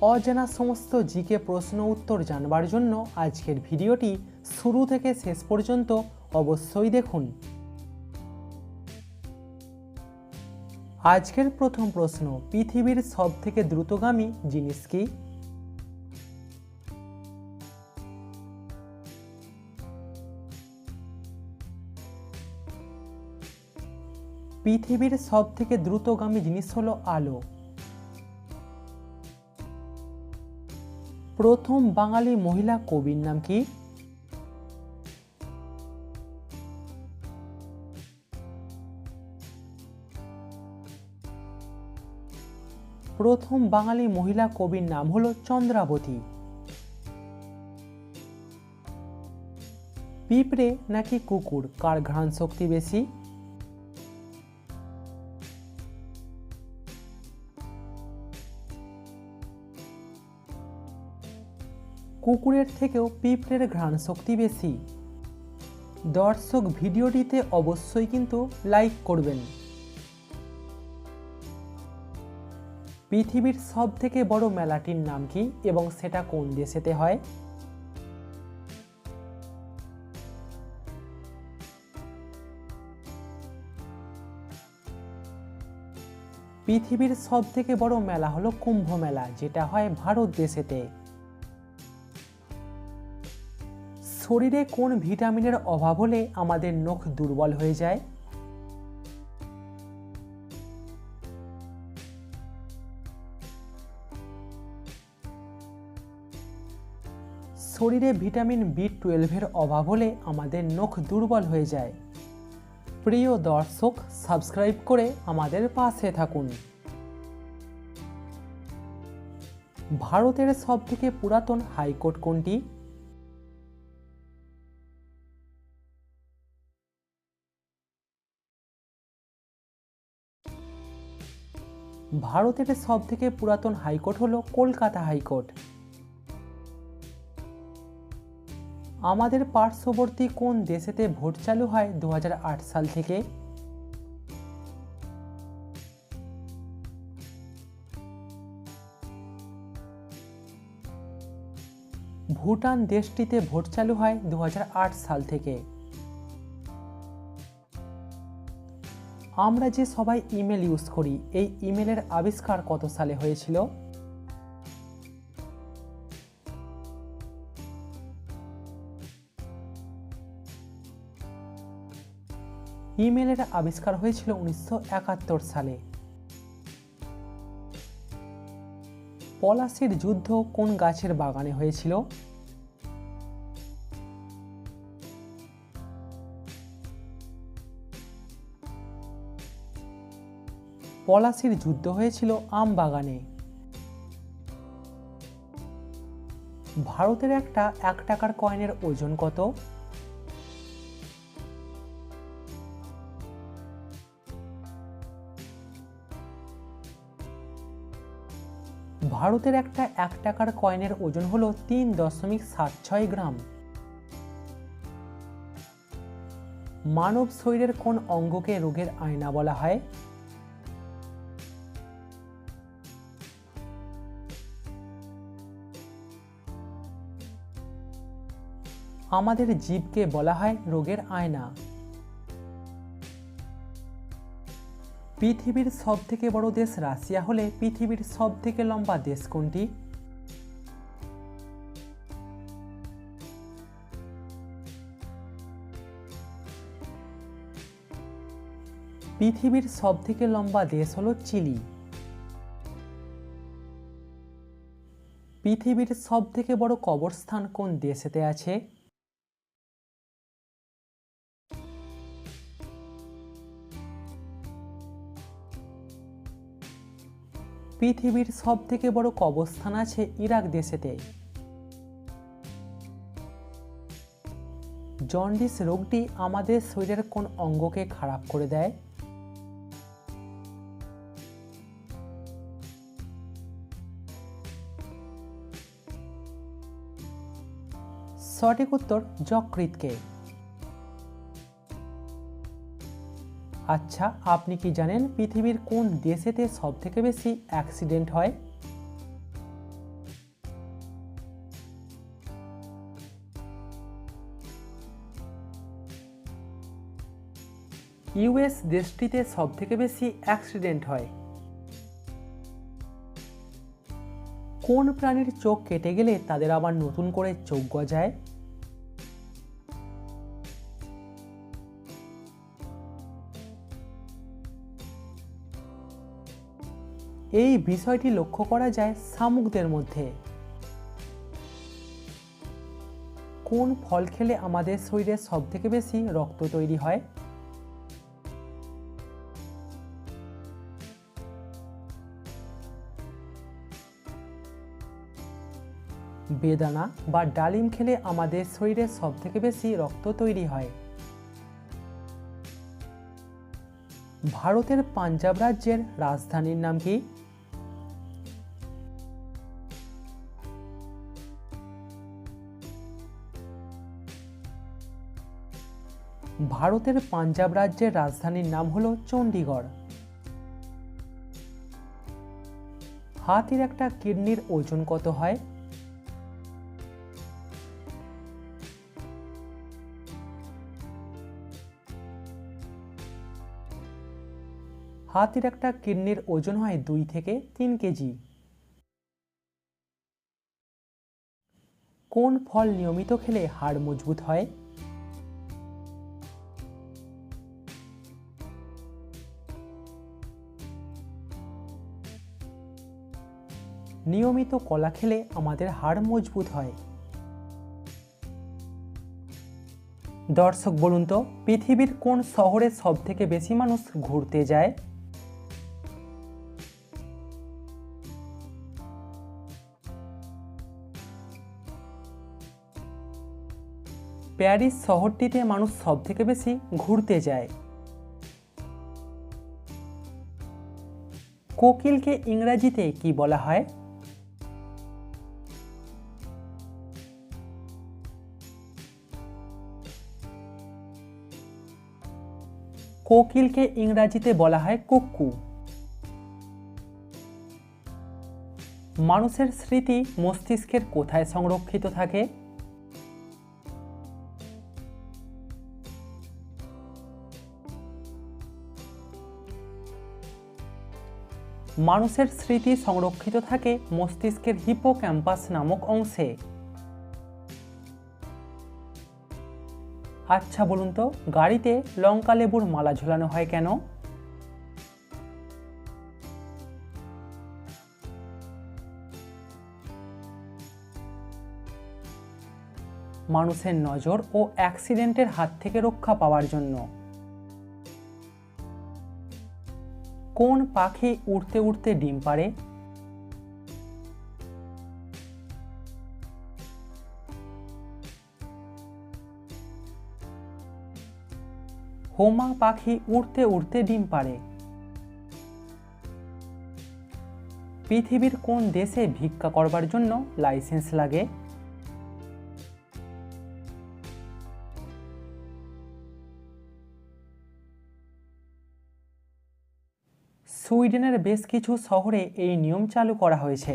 অজানা সমস্ত জিকে প্রশ্ন উত্তর জানবার জন্য আজকের ভিডিওটি শুরু থেকে শেষ পর্যন্ত অবশ্যই দেখুন। আজকের প্রথম প্রশ্ন, পৃথিবীর সবথেকে দ্রুতগামী জিনিস কি? পৃথিবীর সবথেকে দ্রুতগামী জিনিস হলো আলো। প্রথম বাঙালি মহিলা কবির নাম কি? প্রথম বাঙালি মহিলা কবির নাম হলো চন্দ্রাবতী। পিঁপড়ে নাকি কুকুর? কার ঘ্রাণ শক্তি বেশি? কুকুরের থেকেও পিঁপড়ের ঘ্রাণ শক্তি বেশি। দর্শক ভিডিওটিতে অবশ্যই কিন্তু লাইক করবেন। পৃথিবীর সব থেকে বড় মেলাটির নাম কি এবং সেটা কোন দেশেতে হয়? পৃথিবীর সব থেকে বড় মেলা হলো কুম্ভ মেলা, যেটা হয় ভারত দেশেতে। শরীরে কোন ভিটামিনের অভাব হলে আমাদের নখ দুর্বল হয়ে যায়? শরীরে ভিটামিন বি টুয়েলভের অভাব হলে আমাদের নখ দুর্বল হয়ে যায়। প্রিয় দর্শক, সাবস্ক্রাইব করে আমাদের পাশে থাকুন। ভারতের সবথেকে পুরাতন হাইকোর্ট কোনটি? ভারতের সবথেকে পুরাতন হাইকোর্ট হলো কলকাতা হাইকোর্ট। আমাদের পার্শ্ববর্তী কোন দেশেতে ভোট চালু হয় দু হাজার আট সাল থেকে? ভুটান দেশটিতে ভোট চালু হয় দু হাজার আট সাল থেকে। আমরা যে সবাই ইমেল ইউজ করি, এই ইমেলের আবিষ্কার কত সালে হয়েছিল? ইমেলের আবিষ্কার হয়েছিল উনিশশো একাত্তর সালে। পলাশির যুদ্ধ কোন গাছের বাগানে হয়েছিল? পলাশির যুদ্ধ হয়েছিল আম বাগানে ভারতের একটা এক টাকার কয়েনের ওজন কত? ভারতের একটা এক টাকার কয়েনের ওজন হলো তিন দশমিক সাত ছয় গ্রাম। মানব শরীরের কোন অঙ্গকে রোগের আয়না বলা হয়? আমাদের জীবকে বলা হয় রোগের আয়না। পৃথিবীর সব থেকে বড় দেশ রাশিয়া হলে পৃথিবীর সব থেকে লম্বা দেশ কোনটি? পৃথিবীর সব থেকে লম্বা দেশ হলো চিলি। পৃথিবীর সব থেকে বড় কবরস্থান কোন দেশেতে আছে? পৃথিবীর সব থেকে বড় কবরস্থান আছে ইরাক দেশেতে। জন্ডিস রোগটি আমাদের শরীরের কোন অঙ্গকে খারাপ করে দেয়? সঠিক উত্তর যকৃতকে আচ্ছা আপনি কি জানেন পৃথিবীর কোন দেশেতে সব থেকে বেশি অ্যাক্সিডেন্ট হয়? ইউএস দেশটিতে সব থেকে বেশি অ্যাক্সিডেন্ট হয়। কোন প্রাণীর চোখ কেটে গেলে তাদের আবার নতুন করে চোখ গজায়? এই বিষয়টি লক্ষ্য করা যায় শামুকদের মধ্যে। কোন ফল খেলে আমাদের শরীরে সবথেকে বেশি রক্ত তৈরি হয়? বেদানা বা ডালিম খেলে আমাদের শরীরে সবথেকে বেশি রক্ত তৈরি হয়। ভারতের পাঞ্জাব রাজ্যের রাজধানীর নাম কি? ভারতের পাঞ্জাব রাজ্যের রাজধানীর নাম হল চণ্ডীগড়। হাতির একটা কিডনির ওজন কত হয়? হাতির একটা কিডনির ওজন হয় দুই থেকে তিন কেজি। কোন ফল নিয়মিত খেলে হাড় মজবুত হয়? নিয়মিত কলা খেলে আমাদের হাড় মজবুত হয়। দর্শক, বলুন তো, পৃথিবীর কোন শহরে সব থেকে বেশি মানুষ ঘুরতে যায়? প্যারিস শহরটিতে মানুষ সব থেকে বেশি ঘুরতে যায়। কোকিলকে ইংরাজিতে কি বলা হয়? কোকিলকে ইংরাজিতে বলা হয় কুক্কু। মানুষের স্মৃতি মস্তিষ্কের কোথায় সংরক্ষিত থাকে? মানুষের স্মৃতি সংরক্ষিত থাকে মস্তিষ্কের হিপোক্যাম্পাস নামক অংশে। আচ্ছা বলুন তো, গাড়িতে লঙ্কা লেবুর মালা ঝোলানো হয় কেন? মানুষের নজর ও অ্যাক্সিডেন্টের হাত থেকে রক্ষা পাওয়ার জন্য। কোন পাখি উড়তে উড়তে ডিম পাড়ে? হোমা পাখি উড়তে উড়তে ডিম পাড়ে। পৃথিবীর কোন দেশে ভিক্ষা করবার জন্য লাইসেন্স লাগে? সুইডেনের বেশ কিছু শহরে এই নিয়ম চালু করা হয়েছে।